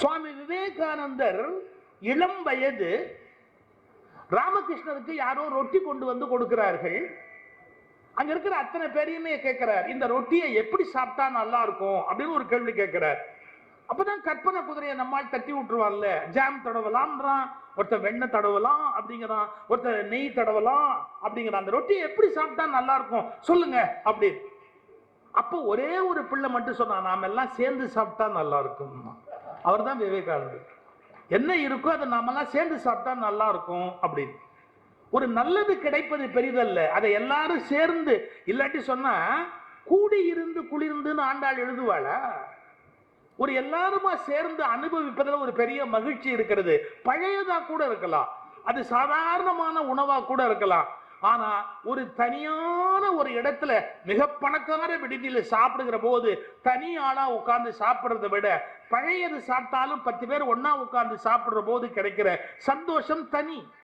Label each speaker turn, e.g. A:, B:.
A: சுவாமி விவேகானந்தர் இளம் வயது ராமகிருஷ்ணருக்கு யாரோ ரொட்டி கொண்டு வந்து கொடுக்கிறார்கள். அங்க இருக்கிற அத்தனை பேரையுமே கேட்கிறார் இந்த ரொட்டியை எப்படி சாப்பிட்டா நல்லா இருக்கும்? அப்படின்னு ஒரு கேள்வி கேட்கிறார். அப்பதான் கற்பனை குதிரையை நம்மால் தட்டி விட்டுருவான்ல ஜாம் தடவலாம்ன்றான் ஒருத்தன் வெண்ணெய் தடவலாம் அப்படிங்கிறான் ஒருத்தன் நெய் தடவலாம் அப்படிங்கிறான். அந்த ரொட்டியை எப்படி சாப்பிட்டா நல்லா இருக்கும்? சொல்லுங்க அப்படின்னு. அப்போ ஒரே ஒரு பிள்ளை மட்டும் சொன்னான் நாம எல்லாம் சேர்ந்து சாப்பிட்டா நல்லா இருக்கும் அவர் தான் விவேகானந்தர். என்ன இருக்கோ அதை நாமெல்லாம் சேர்ந்து சாப்பிட்டா நல்லா இருக்கும் அப்படின்னு. ஒரு நல்லது கிடைப்பது பெரிதல்ல. அதை எல்லாரும் சேர்ந்து இல்லாட்டி சொன்னா கூடி இருந்து குளிர்ந்துன்னு ஆண்டாள் எழுதுவாளா? ஒரு எல்லாருமா சேர்ந்து அனுபவிப்பதில் ஒரு பெரிய மகிழ்ச்சி இருக்கிறது. பழையதா கூட இருக்கலாம். அது சாதாரணமான உணவா கூட இருக்கலாம். ஆனா ஒரு தனியான ஒரு இடத்துல மிக பணக்கார விடுதியில சாப்பிடுகிற போது தனி ஆளா உட்கார்ந்து சாப்பிடுறதை விட பழையது சாப்பிட்டாலும் பத்து பேர் ஒன்னா உட்கார்ந்து சாப்பிடுற போது கிடைக்கிற சந்தோஷம் தனி.